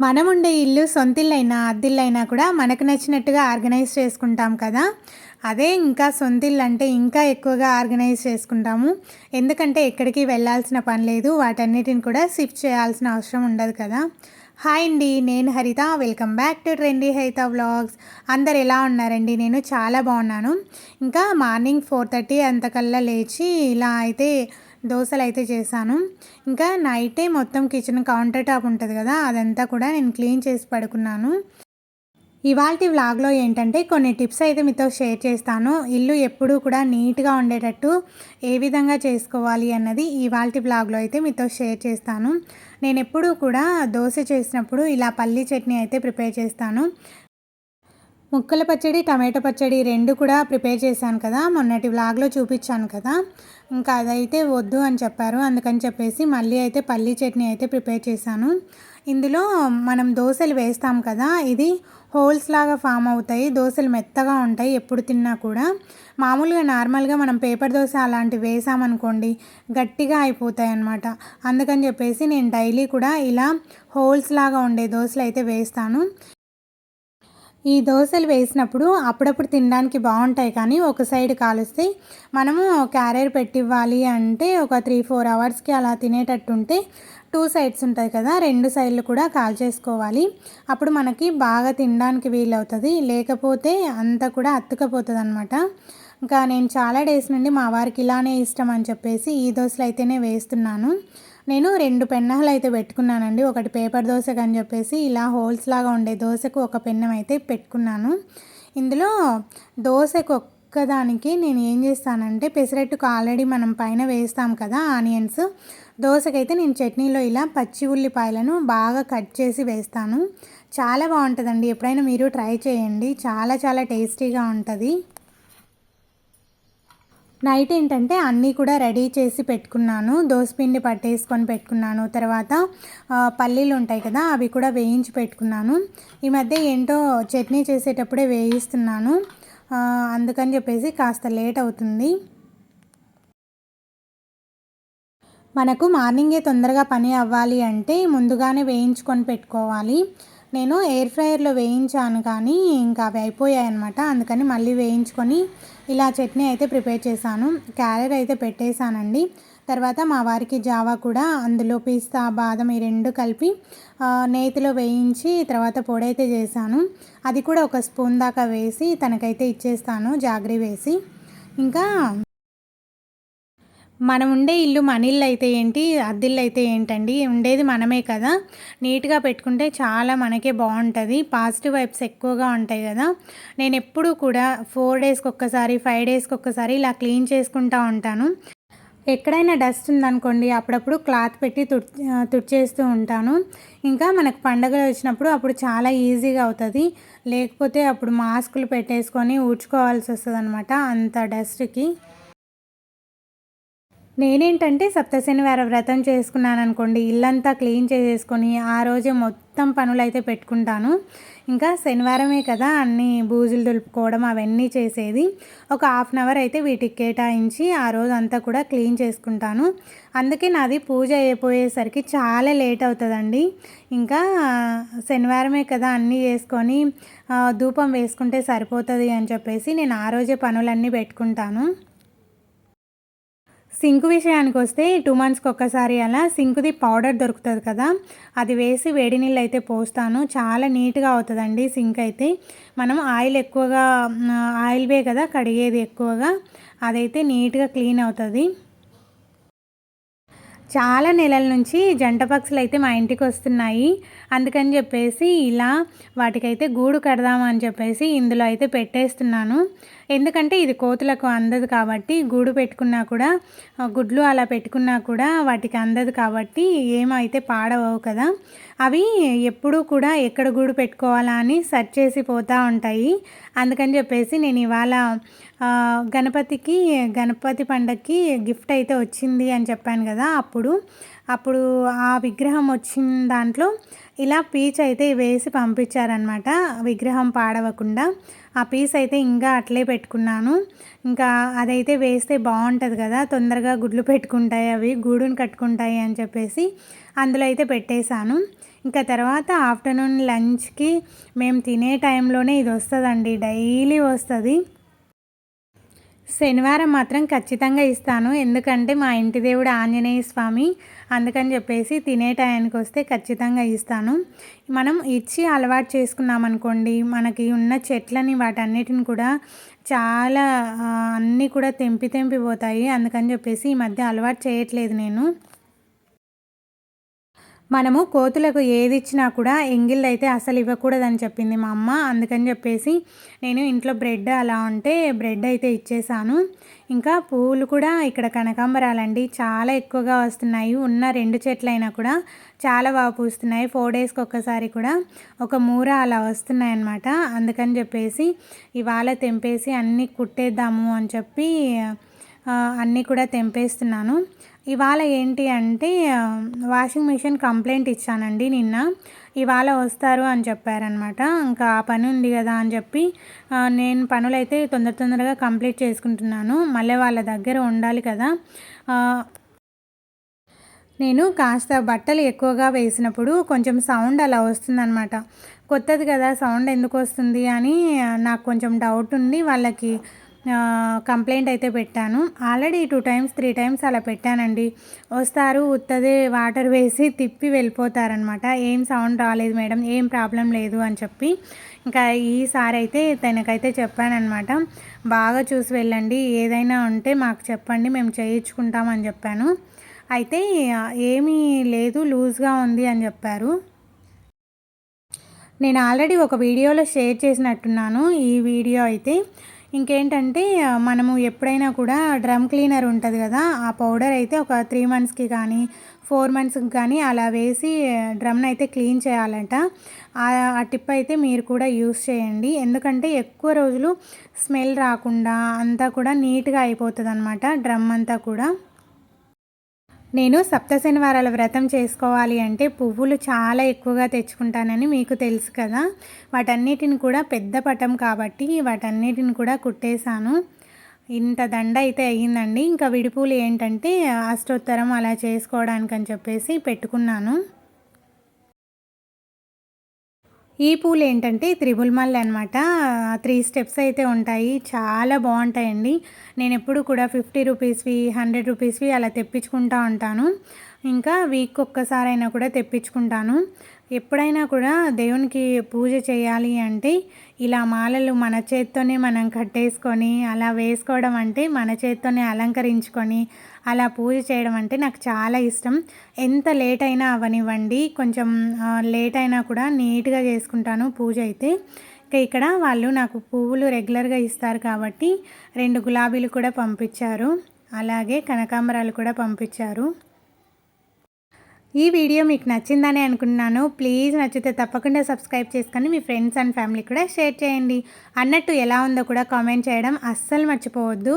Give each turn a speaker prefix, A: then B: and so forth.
A: మనం ఉండే ఇల్లు సొంతిల్లైనా అద్దిల్లైనా కూడా మనకు నచ్చినట్టుగా ఆర్గనైజ్ చేసుకుంటాం కదా. అదే ఇంకా సొంతిల్లు అంటే ఇంకా ఎక్కువగా ఆర్గనైజ్ చేసుకుంటాము. ఎందుకంటే ఎక్కడికి వెళ్ళాల్సిన పని లేదు వాటన్నిటిని కూడా షిఫ్ట్ చేయాల్సిన అవసరం ఉండదు కదా. హాయ్ అండి నేను Haritha. Welcome back to trendy Haritha vlogs. అందరు ఎలా ఉన్నారండి? నేను చాలా బాగున్నాను. ఇంకా మార్నింగ్ ఫోర్ థర్టీ అంతకల్లా లేచి ఇలా అయితే దోశలు అయితే చేశాను. ఇంకా నైటే మొత్తం కిచెన్ కౌంటర్ టాప్ ఉంటుంది కదా అదంతా కూడా నేను క్లీన్ చేసి పడుకున్నాను. ఇవాళ వ్లాగ్లో ఏంటంటే కొన్ని టిప్స్ అయితే మీతో షేర్ చేస్తాను. ఇల్లు ఎప్పుడూ కూడా నీట్గా ఉండేటట్టు ఏ విధంగా చేసుకోవాలి అన్నది ఇవాళ వ్లాగ్లో అయితే మీతో షేర్ చేస్తాను. నేను ఎప్పుడూ కూడా దోశ చేసినప్పుడు ఇలా పల్లీ చట్నీ అయితే ప్రిపేర్ చేస్తాను. ముక్కల పచ్చడి టమాటో పచ్చడి రెండు కూడా ప్రిపేర్ చేశాను కదా. మొన్నటి వ్లాగ్లో చూపించాను కదా. ఇంకా అదైతే వద్దు అని చెప్పారు. అందుకని చెప్పేసి మళ్ళీ అయితే పల్లీ చట్నీ అయితే ప్రిపేర్ చేశాను. ఇందులో మనం దోశలు వేస్తాం కదా. ఇది హోల్స్ లాగా ఫామ్ అవుతాయి. దోశలు మెత్తగా ఉంటాయి ఎప్పుడు తిన్నా కూడా. మామూలుగా నార్మల్గా మనం పేపర్ దోశ అలాంటివి వేసామనుకోండి గట్టిగా అయిపోతాయి అన్నమాట. అందుకని చెప్పేసి నేను డైలీ కూడా ఇలా హోల్స్ లాగా ఉండే దోశలు అయితే వేస్తాను. ఈ దోశలు వేసినప్పుడు అప్పుడప్పుడు తినడానికి బాగుంటాయి కానీ ఒక సైడ్ కాలుస్తే మనము క్యారియర్ పెట్టివ్వాలి అంటే ఒక త్రీ ఫోర్ అవర్స్కి అలా తినేటట్టుంటే టూ సైడ్స్ ఉంటాయి కదా రెండు సైడ్లు కూడా కాల్ చేసుకోవాలి అప్పుడు మనకి బాగా తినడానికి వీలవుతుంది. లేకపోతే అంతా కూడా అత్తుకపోతుంది అనమాట ఇంకా నేను చాలా డేస్ నుండి మా వారికి ఇలానే ఇష్టం అని చెప్పేసి ఈ దోశలు అయితేనే వేస్తున్నాను. నేను రెండు పెన్నాలు అయితే పెట్టుకున్నానండి. ఒకటి పేపర్ దోశకు అని చెప్పేసి ఇలా హోల్స్ లాగా ఉండే దోశకు ఒక పెన్నం అయితే పెట్టుకున్నాను. ఇందులో దోశకు ఒక్కదానికి నేను ఏం చేస్తానంటే పెసరట్టుకు ఆల్రెడీ మనం పైన వేస్తాం కదా ఆనియన్స్. దోశకైతే నేను చట్నీలో ఇలా పచ్చి ఉల్లిపాయలను బాగా కట్ చేసి వేస్తాను. చాలా బాగుంటుందండి. ఎప్పుడైనా మీరు ట్రై చేయండి. చాలా చాలా టేస్టీగా ఉంటుంది. నైట్ ఏంటంటే అన్నీ కూడా రెడీ చేసి పెట్టుకున్నాను. దోసపిండి పట్టేసుకొని పెట్టుకున్నాను. తర్వాత పల్లీలు ఉంటాయి కదా అవి కూడా వేయించి పెట్టుకున్నాను. ఈ మధ్య ఏంటో చట్నీ చేసేటప్పుడే వేయిస్తున్నాను. అందుకని చెప్పేసి కాస్త లేట్ అవుతుంది. మనకు మార్నింగే తొందరగా పని అవ్వాలి అంటే ముందుగానే వేయించుకొని పెట్టుకోవాలి. నేను ఎయిర్ ఫ్రైయర్లో వేయించాను కానీ ఇంకా అవి అయిపోయాయి అనమాట అందుకని మళ్ళీ వేయించుకొని ఇలా చట్నీ అయితే ప్రిపేర్ చేశాను. క్యారెట్ అయితే పెట్టేశానండి. తర్వాత మా వారికి జావా కూడా అందులో పిస్తా బాదం ఈ రెండు కలిపి నేతిలో వేయించి తర్వాత పొడైతే చేశాను. అది కూడా ఒక స్పూన్ దాకా వేసి తనకైతే ఇచ్చేస్తాను జాగ్రీ వేసి. ఇంకా మనం ఉండే ఇల్లు మనిళ్ళు అయితే ఏంటి అద్దిల్లు అయితే ఏంటండి? ఉండేది మనమే కదా. నీట్గా పెట్టుకుంటే చాలా మనకే బాగుంటుంది పాజిటివ్ వైబ్స్ ఎక్కువగా ఉంటాయి కదా. నేను ఎప్పుడూ కూడా ఫోర్ డేస్కి ఒక్కసారి ఫైవ్ డేస్కి ఒక్కసారి ఇలా క్లీన్ చేసుకుంటూ ఉంటాను. ఎక్కడైనా డస్ట్ ఉందనుకోండి అప్పుడప్పుడు క్లాత్ పెట్టి తుడ్ తుడిచేస్తూ ఉంటాను. ఇంకా మనకు పండగలు వచ్చినప్పుడు అప్పుడు చాలా ఈజీగా అవుతుంది. లేకపోతే అప్పుడు మాస్కులు పెట్టేసుకొని ఊడ్చుకోవాల్సి వస్తుంది అనమాట అంత డస్ట్కి. నేనేంటంటే సప్త శనివార వ్రతం చేసుకున్నాను అనుకోండి ఇల్లంతా క్లీన్ చేసేసుకొని ఆ రోజే మొత్తం పనులు అయితే పెట్టుకుంటాను. ఇంకా శనివారమే కదా అన్ని బూజులు దులుపుకోవడం అవన్నీ చేసేది. ఒక హాఫ్ అన్ అవర్ అయితే వీటికి కేటాయించి ఆ రోజు అంతా కూడా క్లీన్ చేసుకుంటాను. అందుకే నాది పూజ అయిపోయేసరికి చాలా లేట్ అవుతుందండి. ఇంకా శనివారమే కదా అన్నీ చేసుకొని ధూపం వేసుకుంటే సరిపోతుంది అని చెప్పేసి నేను ఆ రోజే పనులన్నీ పెట్టుకుంటాను. సింక్ విషయానికి వస్తే టూ మంత్స్కి ఒక్కసారి అలా సింక్ది పౌడర్ దొరుకుతుంది కదా అది వేసి వేడి నీళ్ళు అయితే పోస్తాను. చాలా నీట్గా అవుతుందండి సింక్ అయితే. మనం ఆయిల్ ఎక్కువగా ఆయిల్వే కదా కడిగేది ఎక్కువగా అదైతే నీట్గా క్లీన్ అవుతుంది. చాలా నెలల నుంచి జంట పక్షులు అయితే మా ఇంటికి వస్తున్నాయి. అందుకని చెప్పేసి ఇలా వాటికైతే గూడు కడదామని చెప్పేసి ఇందులో అయితే పెట్టేస్తున్నాను. ఎందుకంటే ఇది కోతులకు అందదు కాబట్టి గూడు పెట్టుకున్నా కూడా గుడ్లు అలా పెట్టుకున్నా కూడా వాటికి అందదు కాబట్టి ఏమైతే పాడవవు కదా. అవి ఎప్పుడూ కూడా ఎక్కడ గూడు పెట్టుకోవాలా అని సెర్చ్ చేసి పోతూ ఉంటాయి. అందుకని చెప్పేసి నేను ఇవాళ గణపతికి గణపతి పండగకి గిఫ్ట్ అయితే వచ్చింది అని చెప్పాను కదా అప్పుడు. అప్పుడు ఆ విగ్రహం వచ్చిన దాంట్లో ఇలా పీచ్ అయితే వేసి పంపించారనమాట విగ్రహం పాడవకుండా. ఆ పీస్ అయితే ఇంకా అట్లే పెట్టుకున్నాను. ఇంకా అదైతే వేస్తే బాగుంటుంది కదా. తొందరగా గుడ్లు పెట్టుకుంటాయి అవి గూడుని కట్టుకుంటాయి అని చెప్పేసి అందులో అయితే పెట్టేశాను. ఇంకా తర్వాత ఆఫ్టర్నూన్ లంచ్కి మేము తినే టైంలోనే ఇది వస్తుందండి. డైలీ వస్తుంది. శనివారం మాత్రం ఖచ్చితంగా ఇస్తాను. ఎందుకంటే మా ఇంటి దేవుడు ఆంజనేయ స్వామి అందుకని చెప్పేసి తినే టయానికి వస్తే ఖచ్చితంగా ఇస్తాను. మనం ఇచ్చి అలవాటు చేసుకున్నాం అనుకోండి మనకి ఉన్న చెట్లని వాటన్నిటిని కూడా చాలా అన్నీ కూడా తెంపి తెంపి పోతాయి. అందుకని చెప్పేసి ఈ మధ్య అలవాటు చేయట్లేదు నేను. మనము కోతులకు ఏది ఇచ్చినా కూడా ఎంగిల్ అయితే అసలు ఇవ్వకూడదని చెప్పింది మా అమ్మ. అందుకని చెప్పేసి నేను ఇంట్లో బ్రెడ్ అలా ఉంటే బ్రెడ్ అయితే ఇచ్చేసాను. ఇంకా పువ్వులు కూడా ఇక్కడ కనకాంబరాలండి. చాలా ఎక్కువగా వస్తున్నాయి. ఉన్న రెండు చెట్లైనా కూడా చాలా బాగా పూస్తున్నాయి. ఫోర్ డేస్కి ఒక్కసారి కూడా ఒక మూర అలా వస్తున్నాయి అన్నమాట. అందుకని చెప్పేసి ఇవాళ తెంపేసి అన్నీ కుట్టేద్దాము అని చెప్పి అన్నీ కూడా తెంపేస్తున్నాను. ఇవాళ ఏంటి అంటే వాషింగ్ మిషన్ కంప్లైంట్ ఇచ్చానండి నిన్న. ఇవాళ వస్తారు అని చెప్పారనమాట ఇంకా ఆ పని ఉంది కదా అని చెప్పి నేను పనులైతే తొందర తొందరగా కంప్లీట్ చేసుకుంటున్నాను. మళ్ళీ వాళ్ళ దగ్గర ఉండాలి కదా. నేను కాస్త బట్టలు ఎక్కువగా వేసినప్పుడు కొంచెం సౌండ్ అలా వస్తుందన్నమాట. కొత్తది కదా సౌండ్ ఎందుకు వస్తుంది అని నాకు కొంచెం డౌట్ ఉంది. వాళ్ళకి కంప్లైంట్ అయితే పెట్టాను. Already two times three times అలా పెట్టానండి. వస్తారు ఉత్తదే వాటర్ వేసి తిప్పి వెళ్ళిపోతారనమాట. ఏం సౌండ్ రాలేదు మేడం ఏం ప్రాబ్లం లేదు అని చెప్పి. ఇంకా ఈసారి అయితే తనకైతే చెప్పానమాట బాగా చూసి వెళ్ళండి ఏదైనా ఉంటే మాకు చెప్పండి మేము చేయించుకుంటామని చెప్పాను. అయితే ఏమీ లేదు లూజ్గా ఉంది అని చెప్పారు. నేను ఆల్రెడీ ఒక వీడియోలో షేర్ చేసినట్టున్నాను. ఈ వీడియో అయితే ఇంకేంటంటే మనము ఎప్పుడైనా కూడా డ్రమ్ క్లీనర్ ఉంటుంది కదా ఆ పౌడర్ అయితే ఒక త్రీ మంత్స్కి కానీ ఫోర్ మంత్స్కి కానీ అలా వేసి డ్రమ్ని అయితే క్లీన్ చేయాలంట. ఆ ఆ టిప్ అయితే మీరు కూడా యూస్ చేయండి. ఎందుకంటే ఎక్కువ రోజులు స్మెల్ రాకుండా అంతా కూడా నీట్గా అయిపోతుంది అనమాట డ్రమ్ అంతా కూడా. నేను సప్త శనివారాల వ్రతం చేసుకోవాలి అంటే పువ్వులు చాలా ఎక్కువగా తెచ్చుకుంటానని మీకు తెలుసు కదా. వాటన్నిటిని కూడా పెద్ద పటం కాబట్టి వాటన్నిటిని కూడా కుట్టేశాను. ఇంత దండ అయితే అయ్యిందండి. ఇంకా విడిపూలు ఏంటంటే అష్టోత్తరం అలా చేసుకోవడానికి అని చెప్పేసి పెట్టుకున్నాను. ఈ పూలు ఏంటంటే త్రిబుల్ మల్లె అనమాట త్రీ స్టెప్స్ అయితే ఉంటాయి. చాలా బాగుంటాయండి. నేను ఎప్పుడు కూడా ఫిఫ్టీ రూపీస్వి హండ్రెడ్ రూపీస్వి అలా తెప్పించుకుంటా ఉంటాను. ఇంకా వీక్ ఒక్కసారైనా కూడా తెప్పించుకుంటాను. ఎప్పుడైనా కూడా దేవునికి పూజ చేయాలి అంటే ఇలా మాలలు మన చేత్తోనే మనం కట్టేసుకొని అలా వేసుకోవడం అంటే మన చేత్తోనే అలంకరించుకొని అలా పూజ చేయడం అంటే నాకు చాలా ఇష్టం. ఎంత లేట్ అయినా అవనివ్వండి. కొంచెం లేట్ అయినా కూడా నీట్గా చేసుకుంటాను పూజ అయితే. ఇంకా ఇక్కడ వాళ్ళు నాకు పువ్వులు రెగ్యులర్గా ఇస్తారు కాబట్టి రెండు గులాబీలు కూడా పంపించారు. అలాగే కనకాంబరాలు కూడా పంపించారు. ఈ వీడియో మీకు నచ్చిందని అనుకున్నాను ప్లీజ్ నచ్చితే తప్పకుండా సబ్స్క్రైబ్ చేసుకొని మీ ఫ్రెండ్స్ అండ్ ఫ్యామిలీ కూడా షేర్ చేయండి. అన్నట్టు ఎలా ఉందో కూడా కామెంట్ చేయడం అస్సలు మర్చిపోవద్దు.